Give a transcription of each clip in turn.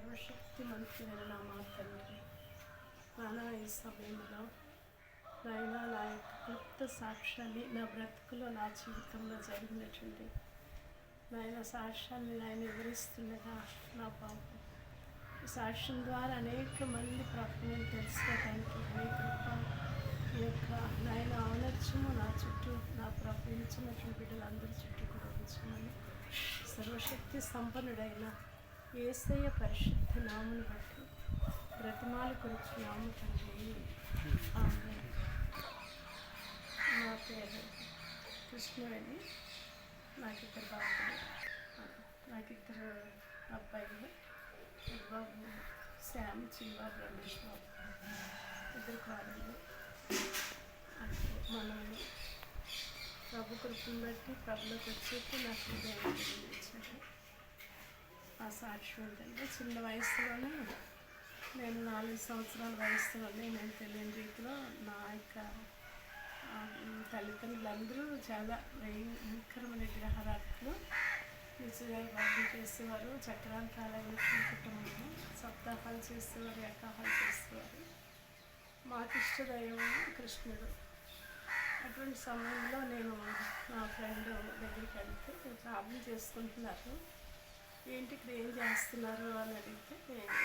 సర్వశక్తి మంత్రులైన నా మా తండ్రి నానా ఈ సమయంలో నాయన నా యొక్క క్లుప్త సాక్ష్యాన్ని నా బ్రతుకులో నా జీవితంలో జరిగినటువంటి నాయన సాక్ష్యాన్ని నాయన వివరిస్తుండగా నా పాపం సాక్ష్యం ద్వారా అనేక మంది ప్రభుత్వం తెలుసుకోవడానికి మీ కృప మీ యొక్క నాయన ఔనత్యము నా చుట్టూ నా ప్రపంచినటువంటి బిడ్డలందరి చుట్టూ కూడా ఉంచమని సర్వశక్తి సంపన్నుడైన ఏసయ్య పరిశుద్ధ నామును బట్టి బ్రతిమాలు కొరకు నాము తండ్రి నా పేరు కృష్ణవేణి. నాకు ఇద్దరు బాబులు. నాకు ఇద్దరు అబ్బాయిలు. బాబు శ్యామ్ చిన్నబాబు రమేష్ బాబు. ఇద్దరు కాలంలో అంటే మనల్ని ప్రభు కృపను బట్టి ప్రభులోకి వచ్చేసి నాకు దేవుడు ఇచ్చాడు ఆ సాక్ష్యం ఏంటంటే చిన్న వయసులోనే నేను నాలుగు సంవత్సరాల వయసులోనే నేను తెలియని రీతిలో నా యొక్క తల్లిదండ్రులందరూ చాలా భయంకరమైన విగ్రహారాధకులు నిజంగా వర్గం చేసేవారు. చక్రాంతాలైన కుటుంబము సప్తాహాలు చేసేవారు ఏకాహాలు చేసేవారు. మాకు ఇష్టదైవం కృష్ణుడు. అటువంటి సమయంలో నేను నా ఫ్రెండ్ దగ్గరికి వెళ్తే ప్రాబ్లం చేసుకుంటున్నారు ఏంటి ఇక్కడ ఏం చేస్తున్నారు అని అడిగితే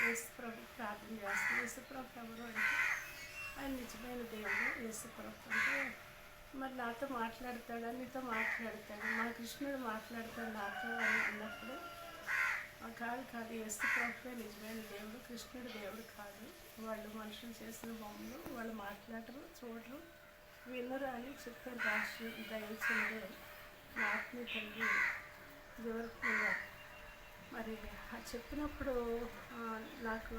యేసుప్రభు ప్రార్థన చేస్తాను యేసుప్రభు ఎవరు అంటే ఆయన నిజమైన దేవుడు యేసుప్రభు అంటే మరి నాతో మాట్లాడతాడా? నీతో మాట్లాడతాడు? మా కృష్ణుడు మాట్లాడతాడు నాతో అని అన్నప్పుడు కాదు కాదు యేసుప్రభువే నిజమైన దేవుడు కృష్ణుడు దేవుడు కాదు. వాళ్ళు మనుషులు చేసిన బొమ్మలు వాళ్ళు మాట్లాడరు చూడరు వినరు అని చెప్పారు. రాష్ట్ర దయచేయడం నా తల్లి జవరత్న మరి చెప్పినప్పుడు నాకు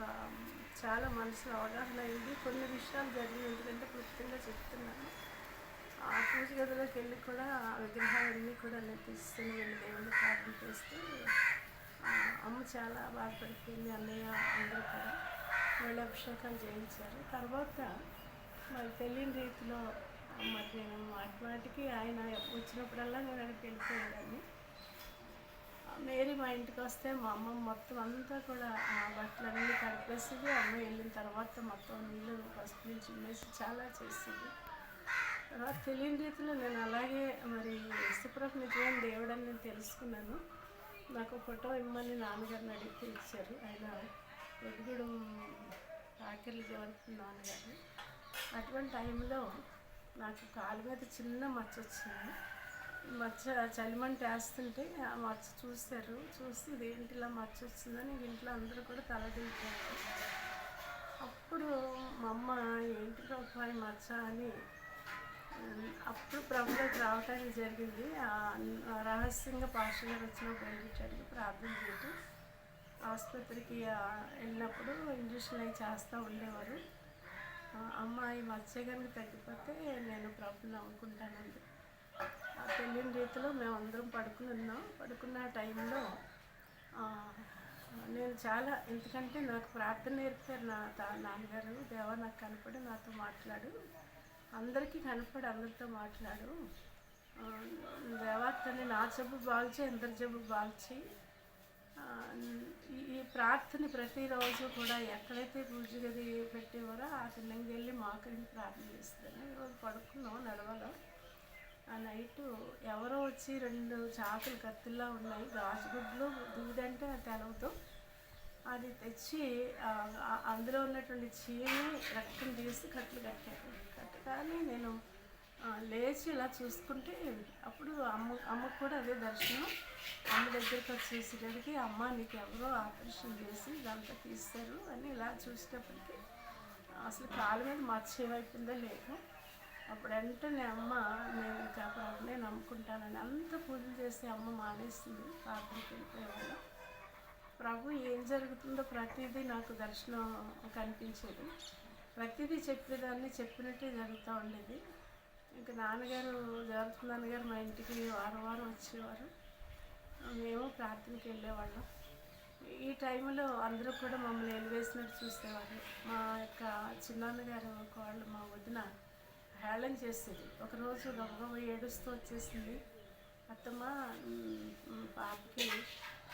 చాలా మనసులో అవగాహన అయింది కొన్ని విషయాలు జరిగినాయి. ఎందుకంటే క్లుప్తంగా చెప్తున్నాను. ఆ పూజ గదిలోకి వెళ్ళి కూడా ఆ విగ్రహాలన్నీ కూడా నేను వెళ్ళి దేవుని ప్రార్థన చేస్తూ అమ్మ చాలా బాధపడిపోయింది. అన్నయ్య అందరూ కూడా వాళ్ళు అభిషేకాలు చేయించారు. తర్వాత మరి తెలియని రీతిలో మరి నేను వాటి వాటికి ఆయన వచ్చినప్పుడల్లా నేను అక్కడికి వెళ్ళిపోయేదాన్ని. మేరీ మా ఇంటికి వస్తే మా అమ్మ మొత్తం అంతా కూడా ఆ బట్టలన్నీ కడిపేసింది. అమ్మ వెళ్ళిన తర్వాత మొత్తం నీళ్ళు పసుపు నుంచి చిమ్మేసి చాలా చేసింది. తర్వాత తెలియని రీతిలో నేను అలాగే మరి యేసుప్రభు నిజమైన దేవుడని నేను తెలుసుకున్నాను. నాకు ఫోటో ఇమ్మని నాన్నగారిని అడిగితే ఇచ్చారు. ఆయన ఎదుగుడు ఆఖరి జరుగుతుంది నాన్నగారు. అటువంటి టైంలో నాకు కాలు మీద చిన్న మచ్చ వచ్చింది. మచ్చ చలిమంట వేస్తుంటే ఆ మచ్చ చూస్తారు. చూసి ఏంటి ఇలా మచ్చ వచ్చిందని ఇంట్లో అందరూ కూడా తలదించారు అప్పుడు మా అమ్మ ఏంటి ప్రభు మచ్చ? అని అప్పుడు ప్రభులోకి రావటానికి జరిగింది. రహస్యంగా పాస్టర్ గారు వచ్చినప్పుడు వెళ్ళించండి ప్రార్థన చేయటం. ఆసుపత్రికి వెళ్ళినప్పుడు ఇంజక్షన్ అవి చేస్తూ ఉండేవారు. అమ్మాయి అమ్మ ఈ మచ్చ కనుక తగ్గిపోతే నేను ప్రభుని నమ్ముకుంటానండి తెలియని రీతిలో మేము అందరం పడుకుని ఉన్నాం. పడుకున్న టైంలో నేను చాలా ఎందుకంటే నాకు ప్రార్థన నేర్పారు నా తా నాన్నగారు. దేవా నాకు కనపడి నాతో మాట్లాడు. అందరికీ కనపడి అందరితో మాట్లాడు. దేవా తను నా జబ్బు బాల్చి అందరి జబ్బు బాల్చి ఈ ఈ ప్రార్థన ప్రతిరోజు కూడా ఎక్కడైతే పూజ గది పెట్టేవారో ఆ తిన్నంగి వెళ్ళి మాకడికి ప్రార్థన చేస్తాను ఈరోజు పడుకున్నాం నడవలో. ఆ నైట్ ఎవరో వచ్చి రెండు చాకులు కత్తిల్లా ఉన్నాయి. రాజగుడ్లు దూదంటే తెలవదు. అది తెచ్చి అందులో ఉన్నటువంటి చీని రక్తం తీసి కట్లు కట్టాను కట్టగానే నేను లేచి ఇలా చూసుకుంటే అప్పుడు అమ్మ అమ్మకు కూడా అదే దర్శనం. అమ్మ దగ్గరికి వచ్చేసేటప్పటికి అమ్మ నీకు ఎవరో ఆపరేషన్ చేసి ఇదంతా తీస్తారు అని ఇలా చూసేటప్పటికి అసలు కాలు మీద మచ్చ లేదు. అప్పుడు వెంటనే అమ్మ నేను ఇంకా నమ్ముకుంటానని అంత పూజలు చేస్తే అమ్మ మానేసింది ప్రార్థనకి వెళ్ళిపోయేవాళ్ళం. ప్రభు ఏం జరుగుతుందో ప్రతిదీ నాకు దర్శనం కనిపించేది. ప్రతిదీ చెప్పేదాన్ని చెప్పినట్టే జరుగుతూ ఉండేది. ఇంకా నాన్నగారు జరుగుతుంది నాన్నగారు మా ఇంటికి వారం వారం వచ్చేవారు. మేము ప్రార్థనకి వెళ్ళేవాళ్ళం. ఈ టైంలో అందరూ కూడా మమ్మల్ని ఎలివేసినట్టు చూసేవారు. మా యొక్క చిన్నాన్నగారు ఒక వాళ్ళు మా వదిన హేళన చేస్తుంది. ఒకరోజు గబగబ ఏడుస్తూ వచ్చేసింది. అత్తమ్మ పాపకి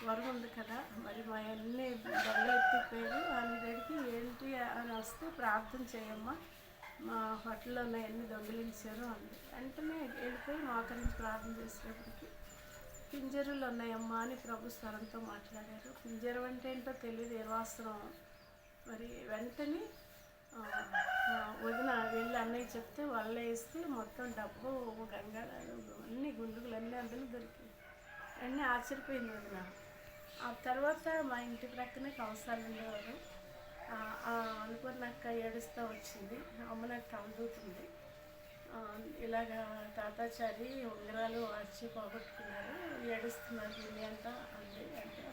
వరం ఉంది కదా మరి మా అన్ని బరువు ఎత్తి అయిపోయారు ఏంటి అని వస్తే ప్రార్థన చేయమ్మా మా హోటల్లో ఉన్నాయన్నీ దొంగిలించారు అంది. వెంటనే వెళ్ళిపోయి మోకరించి ప్రార్థన చేసేటప్పటికి పింజరులు ఉన్నాయమ్మా అని ప్రభు స్వరంతో మాట్లాడారు. పింజరం అంటే ఏంటో తెలియదు ఏవాస్త్రం మరి వెంటనే వదిన వెళ్ళి అన్నయ్య చెప్తే వాళ్ళే వేస్తే మొత్తం డబ్బు గంగారాలు అన్ని గుండుగులు అన్నీ అందులో దొరికాయి అన్నీ ఆశ్చర్యపోయింది వదిన. ఆ తర్వాత మా ఇంటి ప్రక్కనే కవసాలు ఉండేవారు ఆ, ఆ ఏడుస్తూ వచ్చింది. అమ్మ నాకు కలుగుతుంది ఇలాగా తాతాచారి ఉంగరాలు వచ్చి పోగొట్టుకున్నారు. ఏడుస్తున్నారు దీన్ని అంతా అంది అంటే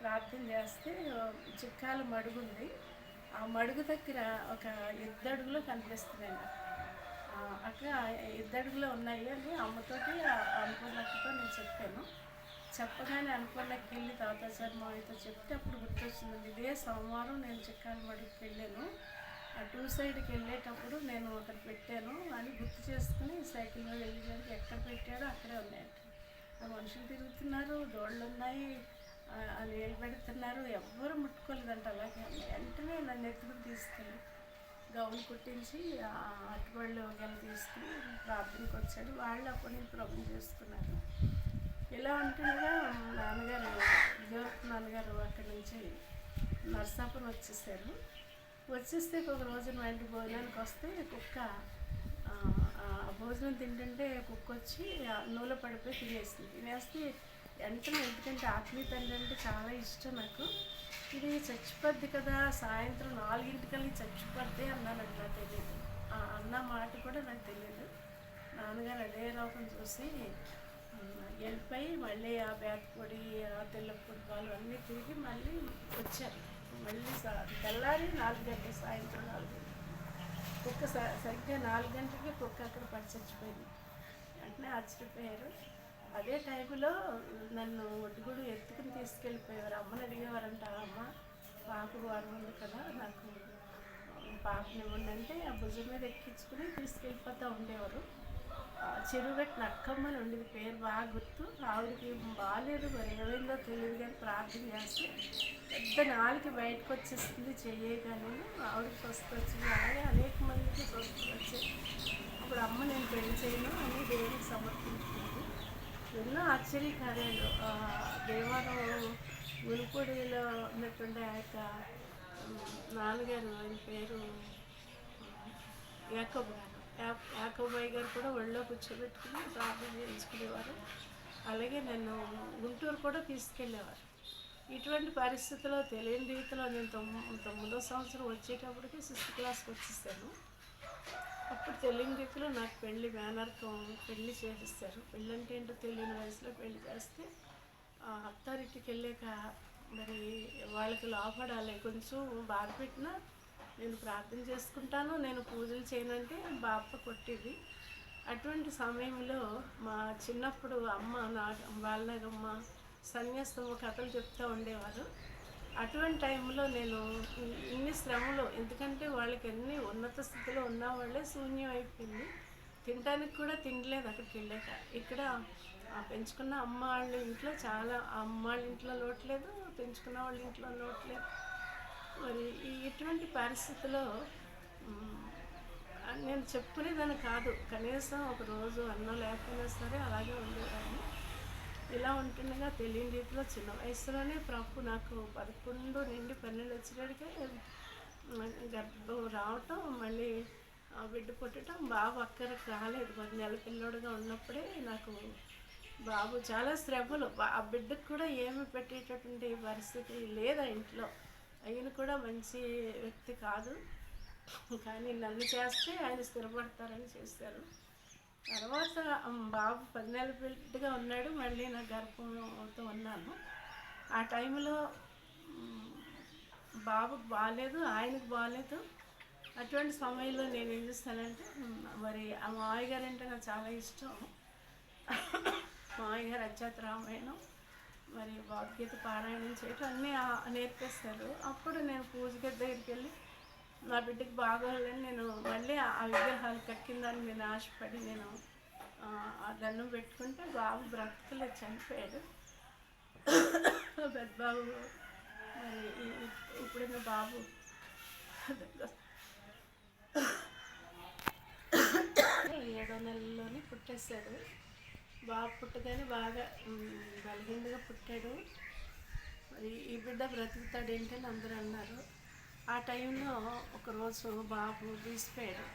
ప్రార్థన చేస్తే చిక్కాలు చిక్కాల ఆ మడుగు దగ్గర ఒక ఇద్దడుగులో కనిపిస్తున్నాయి. అక్కడ ఇద్దడుగులో ఉన్నాయి అని అమ్మతోటి అనుకున్నట్టుతో నేను చెప్పాను. చెప్పగానే అనుకున్నకి వెళ్ళి తాతాచారి మావితో చెప్తే అప్పుడు గుర్తొచ్చింది ఇదే సోమవారం నేను చిక్కాల మడికి వెళ్ళాను. ఆ టూ సైడ్కి వెళ్ళేటప్పుడు నేను అక్కడ పెట్టాను అని గుర్తు చేసుకుని సైకిల్ మీద వెళ్ళడానికి ఎక్కడ పెట్టాడో అక్కడే ఉన్నాయంట. మనుషులు తిరుగుతున్నారు దోళ్ళు ఉన్నాయి వాళ్ళు ఆ పెడుతున్నారు. ఎవ్వరు ముట్టుకోలేదంట. అలాగే వెంటనే నన్ను ఎత్తుకుని తీసుకెళ్ళి గౌన్ కుట్టించి ఆ అటుబళ్ళు గెల తీసుకుని ప్రార్థనకు వచ్చాడు. వాళ్ళు అప్పుడు నుంచి ప్రభుత్వం చేసుకున్నారు ఇలా ఉంటుండగా నాన్నగారు దేవత నాన్నగారు అక్కడి నుంచి నర్సాపురం వచ్చేసారు. వచ్చేస్తే ఒక రోజు మా ఇంటి భోజనానికి వస్తే కుక్క భోజనం తింటుంటే కుక్క వచ్చి ఆ నూనె పడిపోయి తినేస్తుంది తినేస్తే వెంటనే ఎందుకంటే ఆత్మీయత అంటే చాలా ఇష్టం నాకు. ఇది చచ్చిపోద్ది కదా సాయంత్రం నాలుగింటికల్లి చచ్చిపోద్ది అన్నానంట నాకు తెలియదు. అన్న మాట కూడా నాకు తెలియదు. నాన్నగారు అదే రూపం చూసి వెళ్ళిపోయి మళ్ళీ ఆ బ్యాట్ పొడి ఆ తెల్ల ఫుట్బాల్ అన్నీ తిరిగి మళ్ళీ వచ్చారు. మళ్ళీ తెల్లారి నాలుగు గంటల సాయంత్రం నాలుగు గంటలు కుక్క స- సరిగ్గా నాలుగు గంటలకి కుక్క అక్కడ పడి చచ్చిపోయింది. వెంటనే ఆశ్చర్యపోయారు. అదే టైంలో నన్ను ఒడ్డుగుడు ఎత్తుకుని తీసుకెళ్ళిపోయేవారు అమ్మని అడిగేవారంట అమ్మ పాప వారం ఉంది కదా నాకు పాపని ఇవ్వండి అంటే ఆ భుజం మీద ఎక్కించుకుని తీసుకెళ్ళిపోతూ ఉండేవారు. ఆ చెరువుగట్టు నక్కమ్మని ఉండేది పేరు బాగా గుర్తు. ఆవిడకి బాగాలేదు మరి ఏమైందో తెలియదు కానీ ప్రార్థన చేస్తే పెద్ద నాలుగు బయటకు వచ్చేస్తుంది చెయ్యగానే ఆవిడకి స్వస్థ వచ్చింది. అలాగే అనేక మందికి స్వస్థ వచ్చాయి. అప్పుడు అమ్మ నేను పెళ్ళి చేయను అని దేవుడికి సమర్పించుకుంది ఎన్నో ఆశ్చర్యకార్యాలు. ఆ, దేవాలయం గురుపొడిలో ఉన్నటువంటి ఆ యొక్క నాన్నగారు ఆయన పేరు యాకబ్ గారు యాకబాయ్ గారు కూడా ఒళ్ళో కూర్చోబెట్టుకుని ప్రార్థన చేయించుకునేవారు. అలాగే నన్ను గుంటూరు కూడా తీసుకెళ్ళేవారు. ఇటువంటి పరిస్థితుల్లో తెలియని రీతిలో నేను తొమ్మి తొమ్మిదో సంవత్సరం వచ్చేటప్పటికి సిక్స్త్ క్లాస్కి వచ్చేసాను. అప్పుడు తెలియని రీతిలో నాకు పెళ్ళి మేనర్కం పెళ్ళి చేసేస్తారు పెళ్ళి అంటే ఏంటో తెలియని వయసులో పెళ్ళి చేస్తే అత్తారింటికి వెళ్ళాక మరి వాళ్ళకి లోపడాలి. కొంచెం బాధ పెట్టినా నేను ప్రార్థన చేసుకుంటాను నేను పూజలు చేయనంటే బాప కొట్టేది. అటువంటి సమయంలో మా చిన్నప్పుడు అమ్మ నా వాళ్ళనమ్మ సన్యాసమ్మ కథలు చెప్తూ ఉండేవారు. అటువంటి టైంలో నేను ఇన్ని శ్రమలు ఎందుకంటే వాళ్ళకి అన్ని ఉన్నత స్థితిలో ఉన్న వాళ్ళే శూన్యం అయిపోయింది. తినడానికి కూడా తినలేదు అక్కడికి వెళ్ళాక. ఇక్కడ పెంచుకున్న అమ్మ వాళ్ళ ఇంట్లో చాలా అమ్మ వాళ్ళ ఇంట్లో లోట్లేదు పెంచుకున్న వాళ్ళ ఇంట్లో లోట్లేదు మరి ఈ ఇటువంటి పరిస్థితిలో నేను చెప్పుకునేదాన్ని కాదు. కనీసం ఒక రోజు అన్నం లేకపోయినా సరే అలాగే ఉండేదాన్ని. ఇలా ఉంటుండగా తెలియని రీతిలో చిన్న వయసులోనే ప్రభు నాకు పదకొండు నుండి పన్నెండు వచ్చేటికే గర్భం రావటం మళ్ళీ ఆ బిడ్డ పుట్టడం బాబు అక్కడికి రాలేదు. పది నెల పిల్లోడుగా ఉన్నప్పుడే నాకు బాబు చాలా శ్రమలు. ఆ బిడ్డకు కూడా ఏమి పెట్టేటటువంటి పరిస్థితి లేదా ఇంట్లో? ఆయన కూడా మంచి వ్యక్తి కాదు. కానీ నన్ను చేస్తే ఆయన స్థిరపడతారని చేశారు. తర్వాత బాబు పది నెలల బిడ్డగా ఉన్నాడు. మళ్ళీ నా గర్భంతో ఉన్నాను. ఆ టైంలో బాబుకు బాగాలేదు ఆయనకు బాగాలేదు అటువంటి సమయంలో నేను ఏం చేస్తానంటే మరి ఆ మావయ్య గారు అంటే నాకు చాలా ఇష్టం. మావయ్య గారు అత్యాత రామాయణం మరి భగవద్గీత పారాయణం చేయటం అన్నీ నేర్పిస్తారు. అప్పుడు నేను పూజ దగ్గరికి వెళ్ళి నా బిడ్డకి బాగోలేని నేను మళ్ళీ ఆ విగ్రహాలు కక్కిందని నేను ఆశపడి నేను ఆ, దండం పెట్టుకుంటే బాబు బ్రతకలేదు చనిపోయాడు. పెద్ద బాబు మరి ఈ- బాబు ఏడో నెలలోనే పుట్టేశాడు. బాబు పుట్టగానే బాగా బలహీనగా పుట్టాడు. మరి ఈ బిడ్డ బ్రతుకుతాడు ఏంటని అందరూ అన్నారు. ఆ టైంలో ఒకరోజు బాబు తీసిపోయాడు.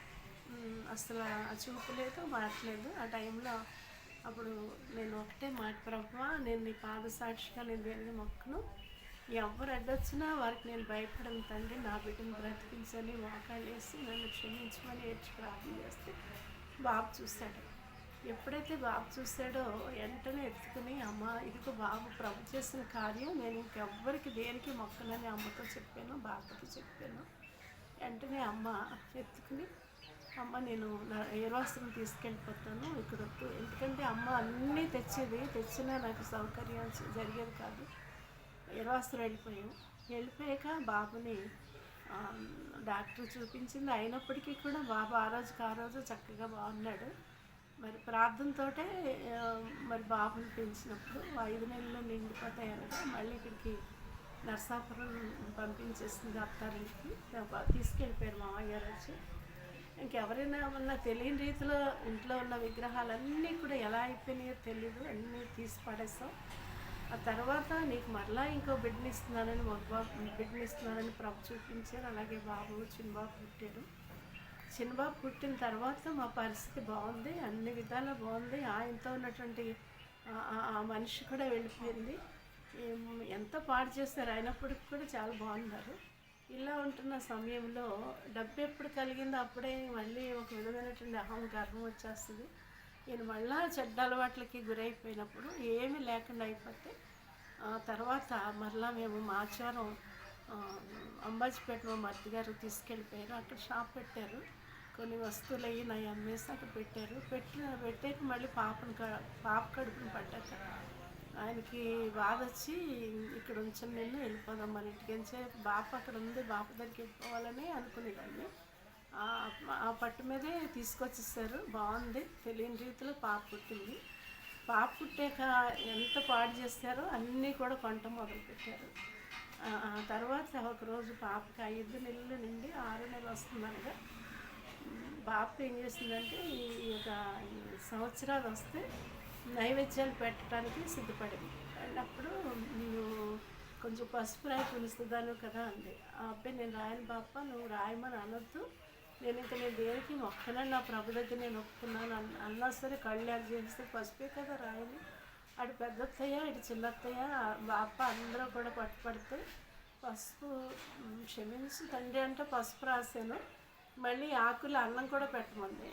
అసలు చూపలేదు మాట్లేదు ఆ టైంలో అప్పుడు నేను ఒకటే మాట ప్రభావ నేను నీ పాద సాక్షిగా నేను దేని మొక్కను ఎవరు అడ్డొచ్చినా వారికి నేను భయపడను తండ్రి. నా బిడ్డను బ్రతికించని మోకాలు వేసి నన్ను క్షమించమని ఏడ్చి ప్రార్థన చేస్తే బాబు చూశాడు. ఎప్పుడైతే బాబు చూశాడో వెంటనే ఎత్తుకుని అమ్మ ఇదిగో బాబు ప్రభు చేసిన కార్యం నేను ఇంకెవ్వరికి దేనికి మొక్కలని అమ్మతో చెప్పాను బాబుతో చెప్పాను. వెంటనే అమ్మ ఎత్తుకుని అమ్మ నేను నా ఏర్వాస్త్రం తీసుకెళ్ళిపోతాను ఇక్కడ వద్దు. ఎందుకంటే అమ్మ అన్నీ తెచ్చేది తెచ్చినా నాకు సౌకర్యం జరిగేది కాదు. ఏర్వాస్త్రం వెళ్ళిపోయాం. వెళ్ళిపోయాక బాబుని డాక్టర్ చూపించింది. అయినప్పటికీ కూడా బాబు ఆ రోజుకి ఆ రోజు చక్కగా బాగున్నాడు. మరి ప్రార్థనతోటే మరి బాబుని పెంచినప్పుడు ఐదు నెలలు నిండిపోతాయి అనగా మళ్ళీ ఇక్కడికి నర్సాపురం పంపించేసింది అత్తారింటికి తీసుకెళ్ళిపోయారు మామయ్య గారు వచ్చి. ఇంకెవరైనా ఉన్న తెలియని రీతిలో ఇంట్లో ఉన్న విగ్రహాలన్నీ కూడా ఎలా అయిపోయినాయో తెలీదు అన్నీ తీసి పడేస్తాం ఆ తర్వాత నీకు మరలా ఇంకో బిడ్డనిస్తున్నానని ఇస్తున్నానని బిడ్డనిస్తున్నానని బాబు బిడ్డని ఇస్తున్నానని ప్రభు చూపించారు. అలాగే బాబు చిన్నబాబు పుట్టాడు చిన్నబాబు పుట్టిన తర్వాత మా పరిస్థితి బాగుంది అన్ని విధాలా బాగుంది. ఆయనతో ఉన్నటువంటి ఆ- మనిషి కూడా వెళ్ళిపోయింది. ఎంత పాడు చేస్తారు అయినప్పటికి కూడా చాలా బాగున్నారు. ఇలా ఉంటున్న సమయంలో డబ్బు ఎప్పుడు కలిగిందో అప్పుడే మళ్ళీ ఒక విధమైనటువంటి అహంకారం వచ్చేస్తుంది. ఈయన మళ్ళా చెడ్డ అలవాట్లకి గురైపోయినప్పుడు ఏమీ లేకుండా అయిపోతే తర్వాత మరలా మేము మాచారం అంబాజీపేట మా మర్తి గారు తీసుకెళ్ళిపోయారు. అక్కడ షాప్ పెట్టారు. కొన్ని వస్తువులు అయ్యి నా అమ్మేసి అక్కడ పెట్టారు. పెట్టిన పెట్టాక మళ్ళీ పాపను క- పాప కడుపుని పడ్డాక ఆయనకి బాధ వచ్చి ఇక్కడ ఉంచిన నిన్ను వెళ్ళిపోదాం మన ఇంటికి బాప అక్కడ ఉంది బాప దగ్గరికి వెళ్ళిపోవాలని అనుకునేదాన్ని. ఆ- పట్టు మీదే తీసుకొచ్చేసారు. బాగుంది తెలియని రీతిలో పాప పుట్టింది. పాప పుట్టాక ఎంత పాడు చేస్తారో అన్నీ కూడా కొంట మొదలుపెట్టారు పెట్టారు. ఆ తర్వాత ఒకరోజు పాపకి ఐదు నెలలు నిండి ఆరు నెలలు వస్తుందనగా బాప ఏం చేసిందంటే ఈ యొక్క సంవత్సరాలు వస్తే నైవేద్యాలు పెట్టడానికి సిద్ధపడింది. అన్నప్పుడు నువ్వు కొంచెం పసుపు రాయి పిలుస్తుందాను కదా అంది. ఆ అబ్బాయి నేను రాయను బాప నువ్వు రాయమని అనొద్దు. నేను ఇంకా నేను దేనికి మొక్కనని నా ప్రభు దగ్గర నేను ఒప్పుకున్నాను అన్న- అన్నా సరే కళ్యాణం చేస్తే పసుపే కదా రాయని. అటు పెద్దత్తయ్య ఇటు చిన్నత్తయ్య బాప అందరూ కూడా పట్టుపడితే పసుపు క్షమించి తండ్రి అంటే పసుపు రాశాను. మళ్ళీ ఆకులు అన్నం కూడా పెట్టమండి.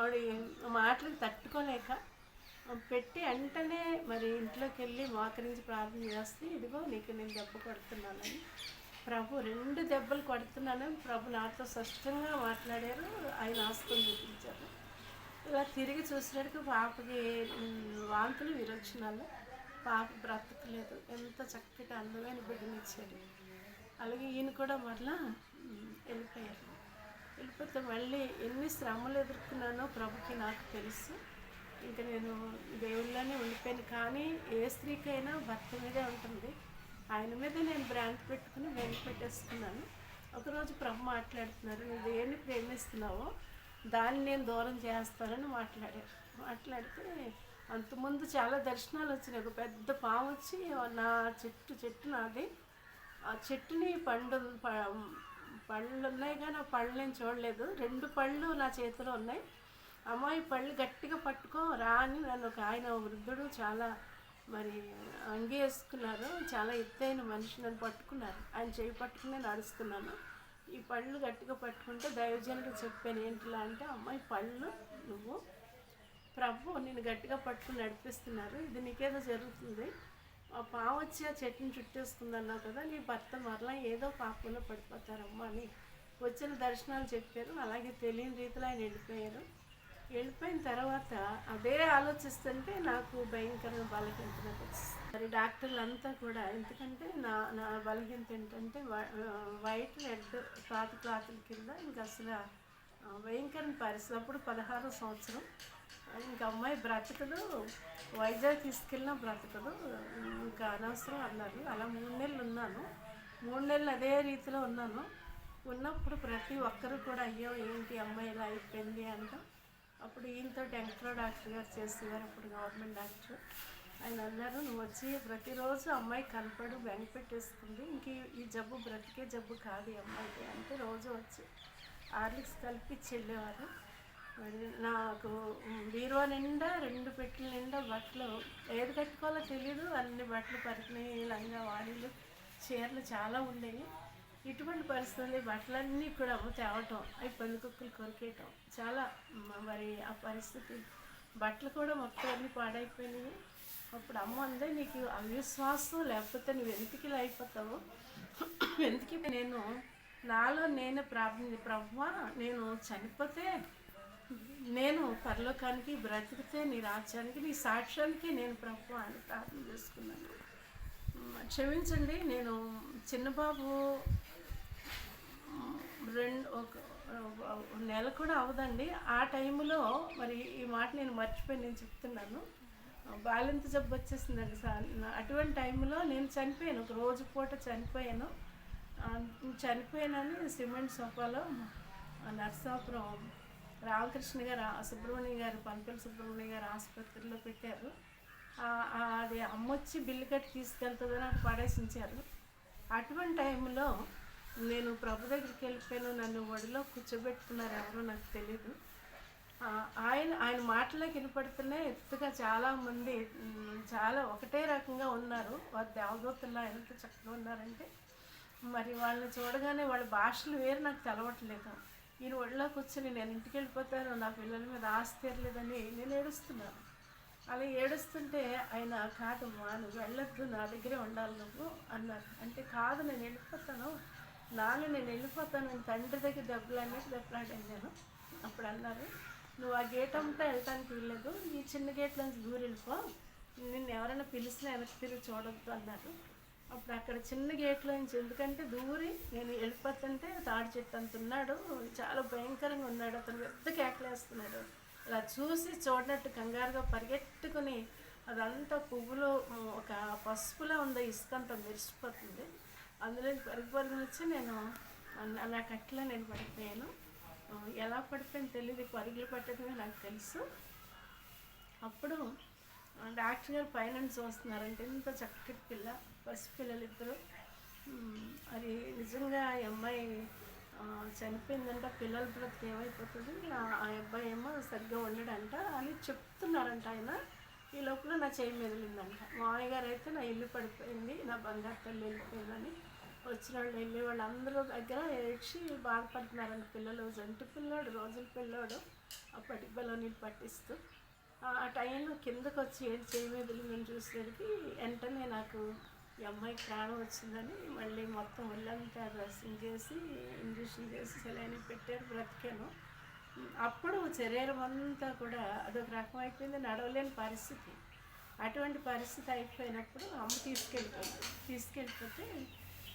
ఆవిడ మాటలకు తట్టుకోలేక పెట్టి వెంటనే మరి ఇంట్లోకి వెళ్ళి మోకరించి ప్రార్థన చేస్తే ఇదిగో నీకు నేను దెబ్బ కొడుతున్నానని ప్రభు రెండు దెబ్బలు కొడుతున్నాను ప్రభు నాతో స్పష్టంగా మాట్లాడారు ఆయన ఆస్తులు చూపించారు. ఇలా తిరిగి చూసినట్టు పాపకి వాంతులు విరోచనాలు పాప బ్రతకలేదు. ఎంత చక్కటి అందమైన బిడ్డనిచ్చాడు అలాగే ఈయన కూడా మరలా వెళ్ళిపోయారు. వెళ్ళిపోతే మళ్ళీ ఎన్ని శ్రమలు ఎదుర్కొన్నానో ప్రభుకి నాకు తెలుసు. ఇంకా నేను దేవుళ్ళనే ఉండిపోయాను. కానీ ఏ స్త్రీకైనా భర్త మీదే ఉంటుంది. ఆయన మీద నేను బ్రాండ్ పెట్టుకుని వెంట పెట్టేస్తున్నాను ఒకరోజు ప్రభు మాట్లాడుతున్నారు నువ్వు దేన్ని ప్రేమిస్తున్నావో దాన్ని నేను దూరం చేస్తానని మాట్లాడారు. మాట్లాడితే అంతకుముందు చాలా దర్శనాలు వచ్చినాయి. ఒక పెద్ద పాము వచ్చి నా చెట్టు చెట్టు నాది. ఆ చెట్టుని పండు పళ్ళు ఉన్నాయి కానీ ఆ పళ్ళు నేను చూడలేదు. రెండు పళ్ళు నా చేతిలో ఉన్నాయి. అమ్మాయి పళ్ళు గట్టిగా పట్టుకో రా అని నన్ను ఒక ఆయన వృద్ధుడు చాలా మరి అంగి వేసుకున్నారు చాలా ఎత్తైన మనిషి నన్ను పట్టుకున్నారు. ఆయన చేయి పట్టుకుని నేను నడుస్తున్నాను ఈ పళ్ళు గట్టిగా పట్టుకుంటే దైవజనుడు చెప్పాను ఏంటిలా అంటే అమ్మాయి పళ్ళు నువ్వు ప్రభు నేను గట్టిగా పట్టుకుని నడిపిస్తున్నారు. ఇది నీకేదో జరుగుతుంది. ఆ పాము వచ్చి ఆ చెట్టుని చుట్టేస్తుంది కదా నీ భర్త మరలా ఏదో పాపంలో పడిపోతారమ్మా అని వచ్చిన దర్శనాలు చెప్పారు. అలాగే తెలియని రీతిలో ఆయన వెళ్ళిపోయారు. వెళ్ళిపోయిన తర్వాత అదే ఆలోచిస్తుంటే నాకు భయంకరంగా బలహీనత నాకు వచ్చింది. మరి డాక్టర్లు అంతా కూడా ఎందుకంటే నా నా బలహీనత ఏంటంటే వై- వైట్ రెడ్ క్లాత్ క్లాతుల కింద ఇంకా అసలు భయంకరం భయంకరమైన పరిస్థితి. అప్పుడు పదహారో సంవత్సరం ఇంకా అమ్మాయి బ్రతకదు వైజాగ్ తీసుకెళ్ళినా బ్రతకదు ఇంకా అనవసరం అన్నారు. అలా మూడు నెలలు ఉన్నాను. మూడు నెలలు అదే రీతిలో ఉన్నాను. ఉన్నప్పుడు ప్రతి ఒక్కరు కూడా అయ్యో ఏంటి అమ్మాయి ఇలా అయిపోయింది అంట అప్పుడు ఈయనతో ఎంట్రో డాక్టర్ గారు చేసేవారు. అప్పుడు గవర్నమెంట్ డాక్టర్ ఆయన అన్నారు నువ్వు వచ్చి ప్రతిరోజు అమ్మాయి కనపడు బెంగ పెట్టేస్తుంది ఇంక ఈ- జబ్బు బ్రతికే జబ్బు కాదు ఈ అమ్మాయికి అంటే రోజు వచ్చి ఆర్లిక్స్ కలిపి చెల్లేవారు నాకు బీరో బీరువా నిండా రెండు పెట్టెల నిండా బట్టలు. ఏది కట్టుకోవాలో తెలియదు అన్ని బట్టలు పరికినాయి. లంగా వాడీలు చీరలు చాలా ఉండేవి. ఇటువంటి పరిస్థితులు బట్టలన్నీ కూడా తేవటం అవి పందికొక్కులు కొరికేయటం చాలా మరి ఆ పరిస్థితి. బట్టలు కూడా మొత్తం అన్ని పాడైపోయినాయి. అప్పుడు అమ్మ అందే నీకు అవిశ్వాసం లేకపోతే నువ్వు వెంతకి అయిపోతావు? ఎందుకు నేను నాలో నేను ప్రాబ్లం ప్రభు నేను చనిపోతే నేను పరలోకానికి బ్రతికితే నీ రాజ్యానికి నీ సాక్ష్యానికి నేను ప్రభు అని ప్రార్థన చేసుకున్నాను. క్షమించండి నేను చిన్నబాబు రెండు ఒక నెల కూడా అవదండి ఆ టైంలో మరి ఈ మాట నేను మర్చిపోయి నేను చెప్తున్నాను. బాలింత జబ్బు వచ్చేసిందండి సార్. అటువంటి టైంలో నేను చనిపోయాను ఒక రోజు పూట చనిపోయాను. చనిపోయానని సిమెంట్ సోఫాలో నర్సాపురం రామకృష్ణ గారు సుబ్రహ్మణ్యం సుబ్రహ్మణ్య గారు పనిపల్లి సుబ్రహ్మణ్య గారు ఆసుపత్రిలో పెట్టారు. అది అమ్మొచ్చి బిల్లు కట్టి తీసుకెళ్తుందని అటు పడేసించారు. అటువంటి టైంలో నేను ప్రభు దగ్గరికి వెళ్ళిపోయాను. నన్ను ఒడిలో కూర్చోబెట్టుకున్నారు ఎవరో నాకు తెలీదు. ఆయన ఆయన మాటలకు వినపడుతున్నాయి. ఎత్తుగా చాలామంది చాలా ఒకటే రకంగా ఉన్నారు. వారు దేవదూతల్లో ఎంత చక్కగా ఉన్నారంటే మరి వాళ్ళని చూడగానే వాళ్ళ భాషలు వేరు నాకు తెలవట్లేదు. ఈయన ఒళ్ళోకి కూర్చొని నేను ఇంటికి వెళ్ళిపోతాను నా పిల్లల మీద ఆస్తి నేను ఏడుస్తున్నాను. అలా ఏడుస్తుంటే ఆయన కాదమ్మా నువ్వు వెళ్ళొద్దు నా దగ్గరే ఉండాలి నువ్వు అన్నారు. అంటే కాదు నేను వెళ్ళిపోతాను నాన్న నేను వెళ్ళిపోతాను నేను తండ్రి దగ్గర దెబ్బలాడినట్టు దెబ్బలాడాను నేను అప్పుడు అన్నారు. నువ్వు ఆ గేట్ అంతా వెళ్ళటానికి వీల్లేదు ఈ చిన్న గేట్లోంచి దూరి వెళ్ళిపో నిన్ను ఎవరైనా పిలిచినా వెనక్కి తిరిగి చూడొద్దు అన్నారు. అప్పుడు అక్కడ చిన్న గేట్లో నుంచి ఎందుకంటే దూరి నేను వెళ్ళిపోతుంటే తాడి చెట్టు అంత ఉన్నాడు చాలా భయంకరంగా ఉన్నాడు. అతను పెద్ద కేకలేస్తున్నాడు అలా చూసి చూడనట్టు కంగారుగా పరిగెట్టుకుని అదంతా పువ్వులు ఒక పసుపులో ఉంది ఇసుక అంతా మెరిసిపోతుంది. అందులో పరుగు పరుగులు వచ్చి నేను అలా నా నేను పడిపోయాను. ఎలా పడిపోయాను తెలియదు పరుగులు పట్టడమే నాకు తెలుసు. అప్పుడు డాక్టర్ గారు పైన చూస్తున్నారంటే ఇంత చక్కటి పిల్ల. పసి పిల్లలు ఇద్దరు అది నిజంగా ఈ అమ్మాయి చనిపోయిందంట పిల్లల బ్రతికి ఏమైపోతుంది ఆ అబ్బాయి ఏమో సరిగ్గా ఉండడంట అని చెప్తున్నారంట ఆయన. ఈ లోపల నా చేయి మెదిలిందంట. మామయ్య గారు అయితే నా ఇల్లు పడిపోయింది నా బంగారు తల్లి వెళ్ళిపోయిందని వచ్చిన వాళ్ళు వెళ్ళి వాళ్ళందరూ దగ్గర ఏడ్చి బాధపడుతున్నారంట పిల్లలు. జంటి పిల్లోడు రోజుల పిల్లోడు ఆ పటికలో నీళ్ళు పట్టిస్తూ. ఆ టైంలో కిందకు వచ్చి ఏడు చేయి మెదిలిందని చూసేసరికి వెంటనే నాకు ఈ అమ్మాయికి ప్రాణం వచ్చిందని మళ్ళీ మొత్తం ఒళ్ళంతా డ్రెస్సింగ్ చేసి ఇంజక్షన్ చేసి సెలైన్ పెట్టారు బ్రతికాను. అప్పుడు శరీరం అంతా కూడా అదొక రకం అయిపోయింది నడవలేని పరిస్థితి. అటువంటి పరిస్థితి అయిపోయినప్పుడు అమ్మ తీసుకెళ్ళిపోయింది. తీసుకెళ్ళిపోతే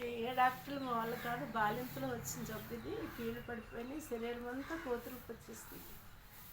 ఏ- డాక్టర్లు మా వాళ్ళు కాదు బాలింపులో వచ్చిన జబ్బు ఇది కీళ్ళు పడిపోయి శరీరం అంతా కోతులకు వచ్చేస్తుంది